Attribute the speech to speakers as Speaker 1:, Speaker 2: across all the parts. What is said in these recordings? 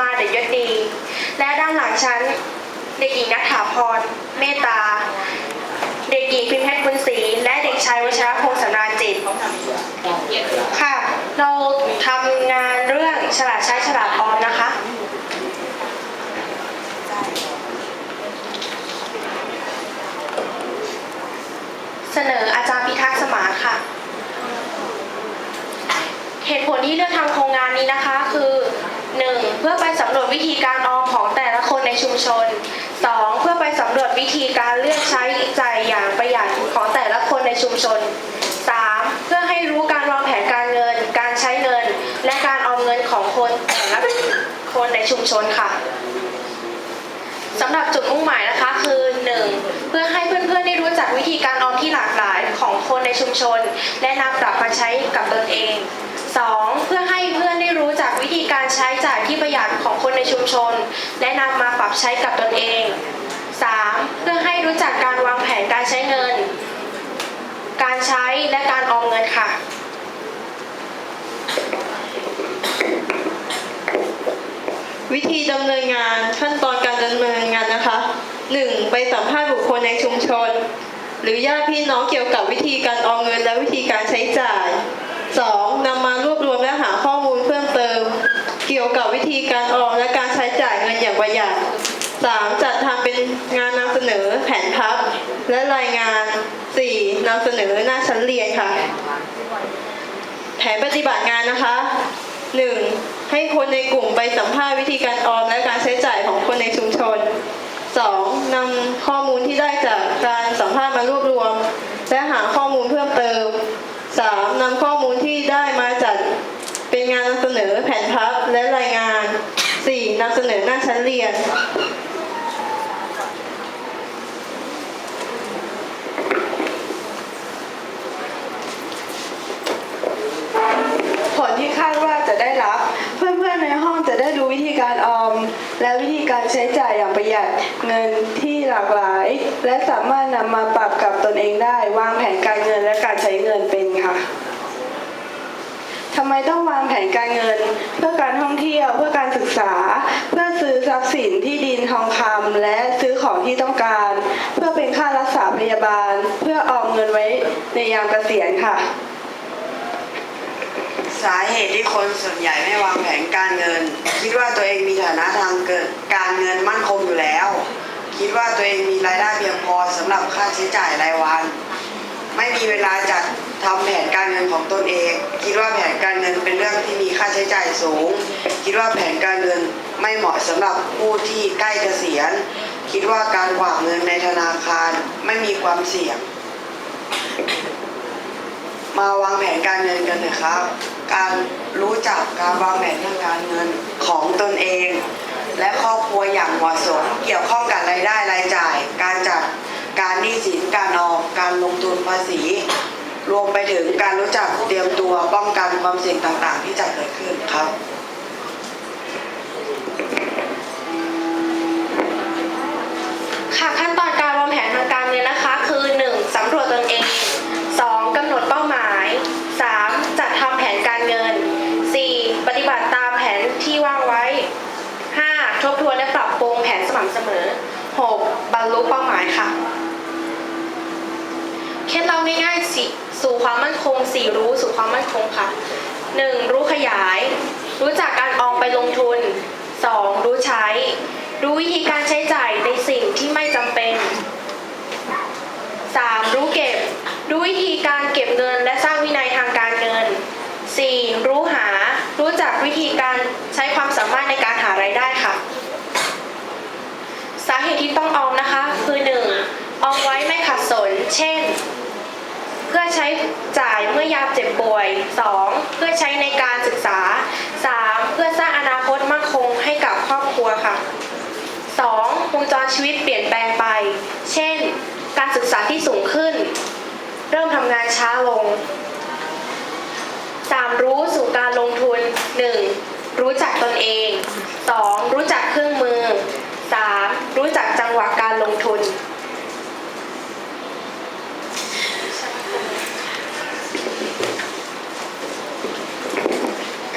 Speaker 1: มาเดชยศดี และด้านหลังฉัน เด็กหญิงนัทถาพร เมตตา เด็กหญิงพิมพ์เพชรบุญศรี และเด็กชายวชรพงศ์สำราญจิต ค่ะ เราทำงานเรื่องฉลาดใช้ฉลาดออมนะคะเสนออาจารย์พิทักษ์สมาค่ะ เหตุผลที่เลือกทำโครงงานนี้นะคะ คือ 1. เพื่อไปสำรวจวิธีการออมของแต่ละคนในชุมชน 2. เพื่อไปสำรวจวิธีการเลือกใช้จ่ายอย่างประหยัดของแต่ละคนในชุมชน 3. เพื่อให้รู้การวางแผนการเงิน การใช้เงิน และการออมเงินของคนแต่ละคนในชุมชนค่ะ สำหรับจุดมุ่งหมายนะคะคือ 1. เพื่อให้เพื่อนๆได้รู้จักวิธีการออมที่หลากหลายของคนในชุมชน และนำปรับมาใช้กับตนเอง 2. เพื่อให้เพื่อนได้รู้จักวิธีการใช้จ่ายที่ประหยัดของคนในชุมชน และนำมาปรับใช้กับตนเอง 3. เพื่อให้รู้จักการวางแผนการใช้เงิน การใช้และการออมเงินค่ะ
Speaker 2: วิธีดำเนินงานขั้นตอนการดำเนินงานนะคะ 1. ไปสัมภาษณ์บุคคลในชุมชน หรือญาติพี่น้องเกี่ยวกับวิธีการออมเงินและวิธีการใช้จ่าย 2. นำมารวบรวมและหาข้อมูลเพิ่มเติม เกี่ยวกับวิธีการออมและการใช้จ่ายเงินอย่างประหยัด 3. จัดทำเป็นงานนำเสนอแผนพับ และรายงาน 4. นำเสนอหน้าชั้นเรียนค่ะ แผนปฏิบัติงานนะคะ 1. ให้คนในกลุ่มไปสัมภาษณ์วิธีการออมและการใช้จ่ายของคนในชุมชน 2. นำข้อมูลที่ได้จากการสัมภาษณ์มารวบรวม และหาข้อมูลเพิ่มเติม 3. นำข้อมูลที่ได้มาจัดเป็นงานนำเสนอแผนพับและรายงาน 4. นำเสนอหน้าชั้นเรียน
Speaker 3: ผลที่คาดว่าจะได้รับ เพื่อนๆในห้องจะได้รู้วิธี การออม และวิธีการใช้จ่ายอย่างประหยัดเงินที่หลากหลาย และสามารถนำมาปรับกับตนเองได้ วางแผนการเงินและการใช้เงินเป็นค่ะทำไมต้องวางแผนการเงิน เพื่อการท่องเที่ยวเพื่อการศึกษา เพื่อซื้อทรัพย์สินที่ดินทองคำและซื้อของที่ต้องการ เพื่อเป็นค่ารักษาพยาบาล เพื่อออมเงินไว้ในยามเกษียณค่ะ
Speaker 4: สาเหตุที่คนส่วนใหญ่ไม่วางแผนการเงิน คิดว่าตัวเองมีฐานะทางเกิดการเงินมั่นคงอยู่แล้ว คิดว่าตัวเองมีรายได้เพียงพอสำหรับค่าใช้จ่ายรายวัน ไม่มีเวลาจัดทำแผนการเงินของตนเอง คิดว่าแผนการเงินเป็นเรื่องที่มีค่าใช้จ่ายสูง คิดว่าแผนการเงินไม่เหมาะสำหรับผู้ที่ใกล้เกษียณ คิดว่าการฝากเงินในธนาคารไม่มีความเสี่ยง มาวางแผนการเงินกันเถอะครับ การรู้จักการวางแผนทางการเงินของตนเอง และครอบครัวอย่างเหมาะสม เกี่ยวข้องกับรายได้รายจ่าย การจัดการหนี้สินการออมการลงทุนภาษี รวมไปถึงการรู้จักเตรียมตัวป้องกันความเสี่ยงต่างๆ ที่จะเกิดขึ้นครับ
Speaker 1: ค่ะขั้นตอนการวางแผนทางการเงินนะคะ รรลุเป้าหมายค่ะ เคล็ดลับง่ายๆสิสู่ความมั่นคง4รู้สู่ความมั่นคงค่ะ 1. รู้ขยาย รู้จักการออมไปลงทุน 2. รู้ใช้ รู้วิธีการใช้จ่ายในสิ่งที่ไม่จำเป็น 3. รู้เก็บ รู้วิธีการเก็บเงินและสร้างวินัยทางการเงิน 4. รู้หา รู้จักวิธีการใช้ความสามารถในการหารายได้ค่ะ สาเหตุที่ต้องออมนะคะ คือ 1. ออมไว้ไม่ขัดสน เช่น เพื่อ ใช้จ่ายเมื่อยามเจ็บป่วย 2. เพื่อใช้ในการศึกษา 3. เพื่อสร้างอนาคตมั่นคงให้กับครอบครัวค่ะ 2. วงจรชีวิตเปลี่ยนแปลงไป เช่น การศึกษาที่สูงขึ้น เริ่มทำงานช้าลง 3. รู้สู่การลงทุน 1. รู้จักตนเอง 2. รู้จักเครื่องมือ 3. รู้จักจังหวะการลงทุน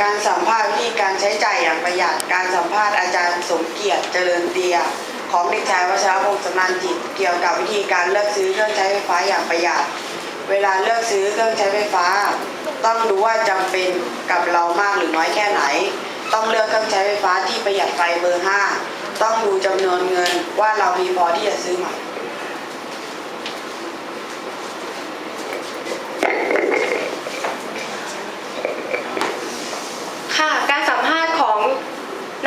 Speaker 4: การสัมภาษณ์วิธีการใช้จ่ายอย่างประหยัด การสัมภาษณ์อาจารย์สมเกียรติเจริญเตีย ของเด็กชายวัชรพงศ์สำนันจิต เกี่ยวกับวิธีการเลือกซื้อเครื่องใช้ไฟฟ้าอย่างประหยัด เวลาเลือกซื้อเครื่องใช้ไฟฟ้า ต้องดูว่าจำเป็นกับเรามากหรือน้อยแค่ไหน ต้องเลือกเครื่องใช้ไฟฟ้าที่ประหยัดไฟเบอร์ 5 ต้องดูจำนวนเงินว่าเรามีพอที่จะซื้อไหม
Speaker 1: ค่ะ การสัมภาษณ์ของ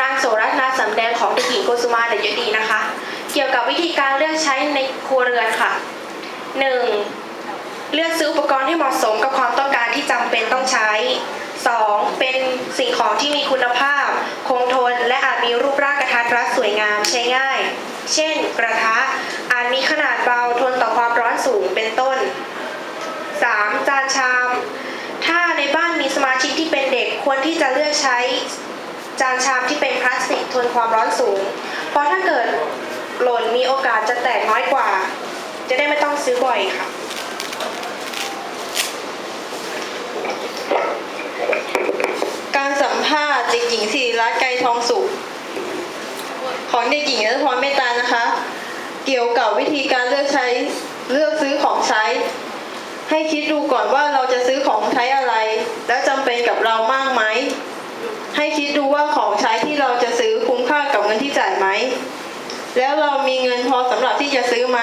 Speaker 1: นางโสรัตนาสำแดงของเด็กห ญิงโกสุมาเดชยดีนะคะ เกี่ยวกับวิธีการเลือกใช้ในครัวเรือนค่ะ 1. เลือกซื้ออุปกรณ์ที่เหมาะสมกับความต้องการที่จำเป็นต้องใช้ 2. เป็นสิ่งของที่มีคุณภาพ คงทน และอาจมีรูปร่างกระทัดรัดสวยงามใช้ง่าย เช่น กระทะอาจมีขนาดเบาทนต่อความร้อนสูงเป็นต้น 3. จานชาม ถ้าในบ้านมีสมาชิกที่เป็นเด็กควรที่จะเลือกใช้จานชามที่เป็นพลาสติกทนความร้อนสูง ราะถ้าเกิดหล่นมีโอกาสจะแตกน้อยกว่า จะได้ไม่ต้องซื้อบ่อยค่ะ
Speaker 2: การสัมภาษณ์เด็กหญิงศิริรัตน์ไกรทองสุข ของเด็กหญิงรัตพรเมตตานะคะ เกี่ยวกับวิธีการเลือกใช้เลือกซื้อของใช้ ให้คิดดูก่อนว่าเราจะซื้อของใช้อะไร แล้วจำเป็นกับเรามากไหม ให้คิดดูว่าของใช้ที่เราจะซื้อคุ้มค่ากับเงินที่จ่ายไหม แล้วเรามีเงินพอสำหรับที่จะซื้อไหม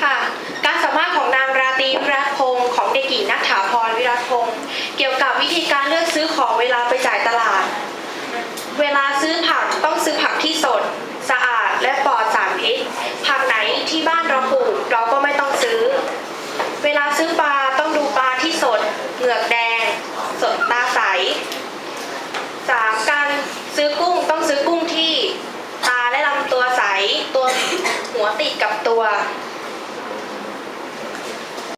Speaker 1: ค่ะ การสัมภาษณ์ของนางราตรีวิรัตพงศ์ของเด็กหญิงนัทถาพรวิรัตพงศ์เกี่ยวกับวิธีการเลือกซื้อของเวลาไปจ่ายตลาด เวลาซื้อผักต้องซื้อผักที่สด สะอาดและปลอดสารพิษ ผักไหนที่บ้านเราปลูกเราก็ไม่